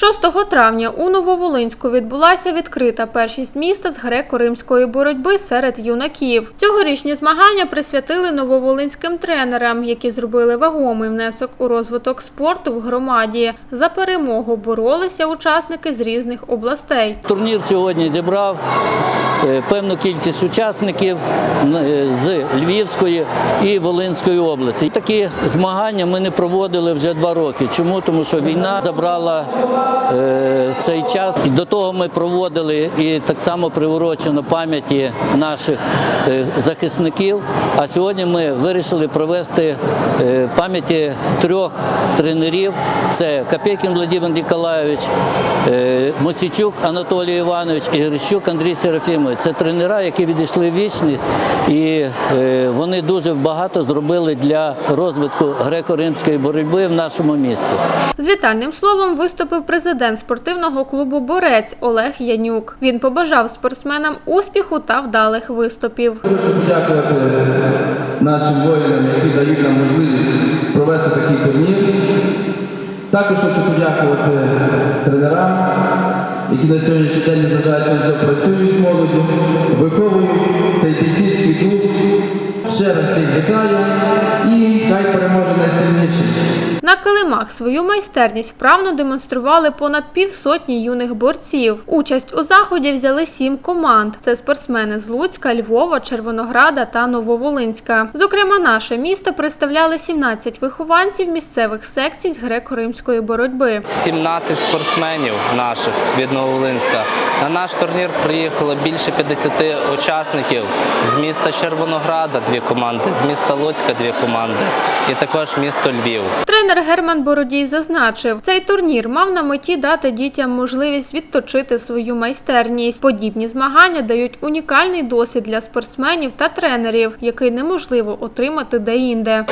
6 травня у Нововолинську відбулася відкрита першість міста з греко-римської боротьби серед юнаків. Цьогорічні змагання присвятили нововолинським тренерам, які зробили вагомий внесок у розвиток спорту в громаді. За перемогу боролися учасники з різних областей. Турнір сьогодні зібрав е, певну кількість учасників е, з Львівської і Волинської області. Такі змагання ми не проводили вже два роки. Чому? Тому що війна забрала е, цей час. І до того ми проводили і так само приурочено пам'яті наших е, захисників. А сьогодні ми вирішили провести е, пам'яті трьох тренерів. Це Копейкін Владимир Ніколайович, е, Мосійчук Анатолій Іванович і Грищук Андрій Серафімович. Це тренера, які відійшли в вічність, і е, вони дуже багато зробили для розвитку греко-римської боротьби в нашому місті. З вітальним словом виступив президент спортивного клубу Борець Олег Янюк. Він побажав спортсменам успіху та вдалих виступів. Хочу подякувати нашим воїнам, які дають нам можливість провести такий турнір. Також хочу подякувати тренерам, які на сьогоднішній день, незважаючи все, працюють з молоддю, виховують цей бійцівський дух. Ще раз всіх вітаю килимах свою майстерність вправно демонстрували понад півсотні юних борців. Участь у заході взяли сім команд. Це спортсмени з Луцька, Львова, Червонограда та Нововолинська. Зокрема, наше місто представляли 17 вихованців місцевих секцій з греко-римської боротьби. 17 спортсменів наших від Новолинська. На наш турнір приїхало більше 50 учасників з міста Червонограда дві команди, з міста Луцька дві команди і також місто Львів. Тренер Герман Бородій зазначив, цей турнір мав на меті дати дітям можливість відточити свою майстерність. Подібні змагання дають унікальний досвід для спортсменів та тренерів, який неможливо отримати де-інде.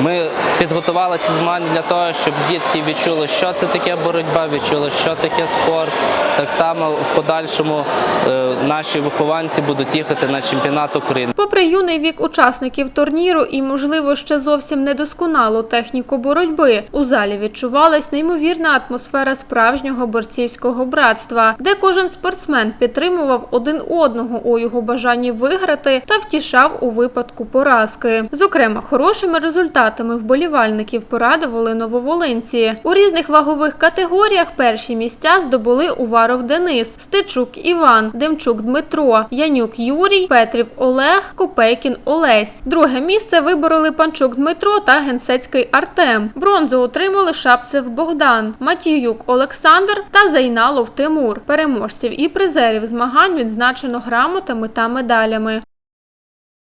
Ми підготували ці змагання для того, щоб дітки відчули, що це таке боротьба, відчули, що таке спорт. Так само в подальшому е, наші вихованці будуть їхати на чемпіонат України. Попри юний вік учасників турніру і, можливо, ще зовсім недосконалу техніку боротьби, у залі відчувалась неймовірна атмосфера справжнього борцівського братства, де кожен спортсмен підтримував один одного у його бажанні виграти та втішав у випадку поразки. Зокрема, хорошими результатами вболівальників порадували нововолинці. У різних вагових категоріях перші місця здобули Уваров Денис, Стечук Іван, Демчук Дмитро, Янюк Юрій, Петрів Олег, Копейкін Олесь. Друге місце вибороли Панчук Дмитро та Генсецький Артем. Бронзу отримали Шапцев Богдан, Матіюк Олександр та Зайналов Тимур. Переможців і призерів змагань відзначено грамотами та медалями.